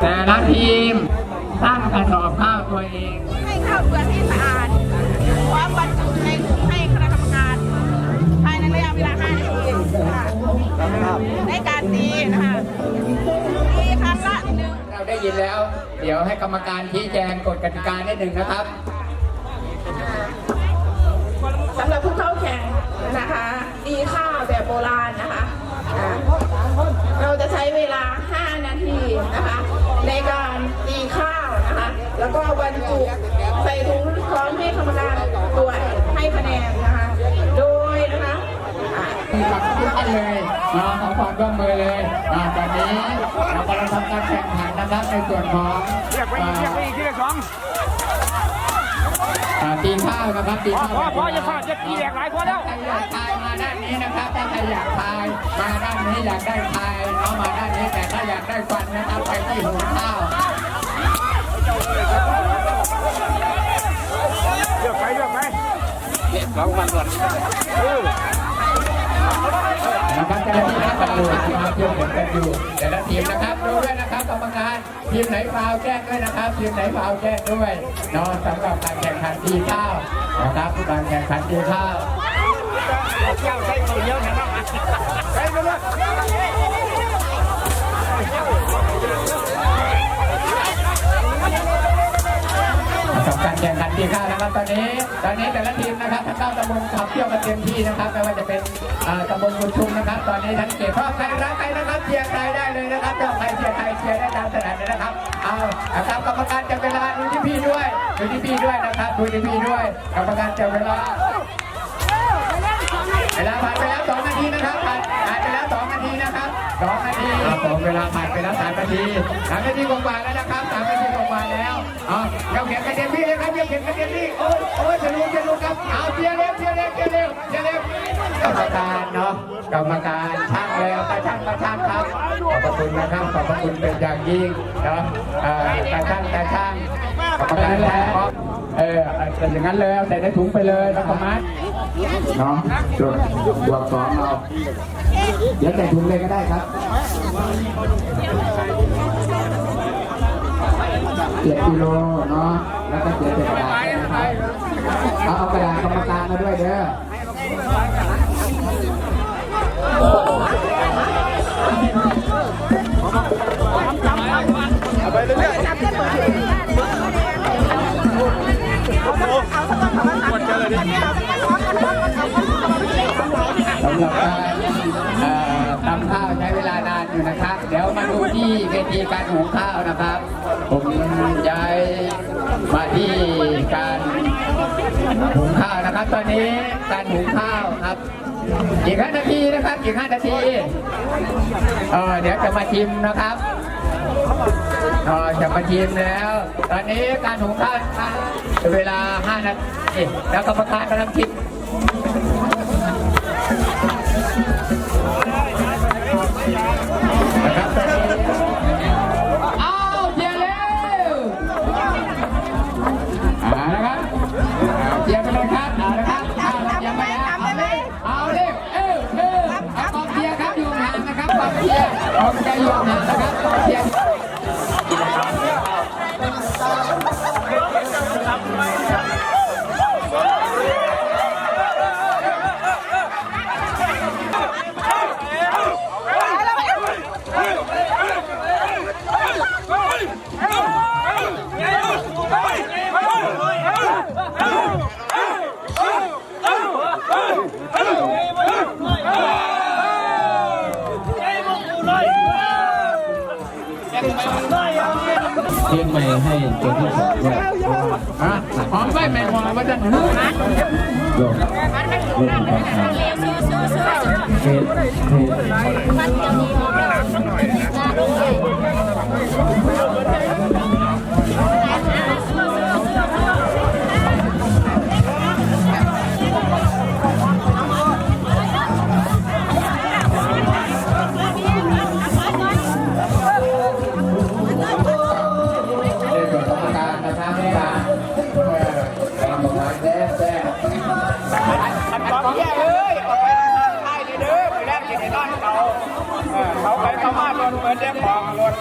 ทีมตั้งกระสอบข้าวตัวเอง ให้ข้าวเปลือกที่สะอาดพร้อมบรรจุในถุงให้คณะกรรมการภายในระยะเวลา 5 นาทีค่ะในการตีนะคะตีครั้งละหนึ่งเราได้ยินแล้ว เดี๋ยวให้กรรมการชี้แจงกฎกติกาได้หนึ่งนะครับ แล้วก็บรรจุใส่ถุงพร้อมให้กรรมการตรวจให้คะแนนนะคะ โดยนะคะอ่ากับทุกท่านเลยมาขอความร่วมมือเลยอ่าตอนนี้เรากำลังทำการแข่งขันนะครับในส่วนของเรียกไปอีกเรียกไปอีกที่ละสองอ่าตีข้าวนะครับตีพอข้าวพอพออย่าพลาดจะตีแหลกหลายพอแล้วใครอยากทายมาด้านนี้นะครับถ้าใครอยากทายมาด้านนี้อยากได้ทายเนาะมาด้านนี้แต่ถ้าอยากได้ควันนะครับไปที่หุงข้าว องพันก่อนนะครับเจ้าหน้าที่นักตำรวจนะครับเชื่อมถึงกันอยู่แต่ละทีมนะครับดูด้วยนะครับกรรมการทีมไหนฟาวแจ้งด้วยนะครับ ทีมไหนฟาวแจ้งด้วยนาะสำหรับการแข่งขันตีข้าวนะครับการแข่งขันตีข้าวเจ้าใช้คนเยอะนะครับใช้ไปเลย ตอนนี้ตอนนี้แต่ละทีมนะครับทั้งเก้าตำบลขับเที่ยวกันเต็มที่นะครับไม่ว่าจะเป็นตำบลบุญชุมนะครับ ตอนนี้ทั้งเขตพ่อใครรักใครนะครับเชียร์ใครได้เลยนะครับเจ้าใครเชียร์ใครเชียร์ได้ตามถนัดเลยนะครับเอานะครับกรรมการจับเวลาดูที่พี่ด้วยดูที่พี่ด้วยนะครับดูที่พี่ด้วยกรรมการจับเวลาเวลาผ่านไปแล้ว2นาทีนะครับผ่านไปแล้ว2นา ทีนะครับ2นาทีครับผมเวลาผ่านไปแล้ว3นาที3นาทีกว่าๆแล้วนะครับ3นาทีกว่าๆแล้วอ๋อเดี๋ยวเขียนกันเต็มที่เลยครับเดี๋ยวเขียนกันเต็มที่โอ้ยโอ้ยจะรู้จะรู้ครับเอาเชียร์เร็วเชียร์เร็วเชียร์เร็วเชียร์เร็วกรรมการเนาะกรรมการช่างเลยเอาไปช่างมาช่างครับขอบพระคุณนะครับขอบพระคุณเป็นอย่างยิ่งเนาะเอ่อตาช่างตาช่างกรรมการแล้วเออแต่อย่างนั้นเลยเอาใส่ในถุงไปเลยแล้วก็มัด นาะตรวจบวกสองเราเดี๋ยวแต่ถุงเลยก็ได้ครับเจ็ดกิโลเนาะแล้วก็เจ็ดเจ็ดกระดาษเอาเอากระดาษ สำหรับตำข้าวใช้เวลานานอยู่นะครับ เดี๋ยวมาดูที่เวทีการหุงข้าวนะครับ ผมย้ายมาที่การหุงข้าวนะครับ ตอนนี้การหุงข้าวครับอีกห้านาทีนะครับอีกห้านาทีเออเดี๋ยวจะมาชิมนะครับเออจะมาชิมแล้ว ตอนนี้การหุงข้าวเวลาห้านาทีแล้วกรรมการกำลังชิมน อนนี้เอาเชียร์เร็วเอาละครับเอาเชียร์ไปเลยครับเอาละครับเอาละเชียร์ไปแล้วเอาเร็วเอาเร็วเอวเอวเอากองเชียร์ครับอยู่ห่างนะครับกองเชียร์กองเชียร์อยู่ห่างนะครับกองเชียร์ เรียกไม่ให้ตัวที่สองด้วยฮะหอมไปแม่หอมมาจะหนูโยกเรื่องของการเทสเทสใน เขาไปเขามาโดนเปิดเรียกของรถ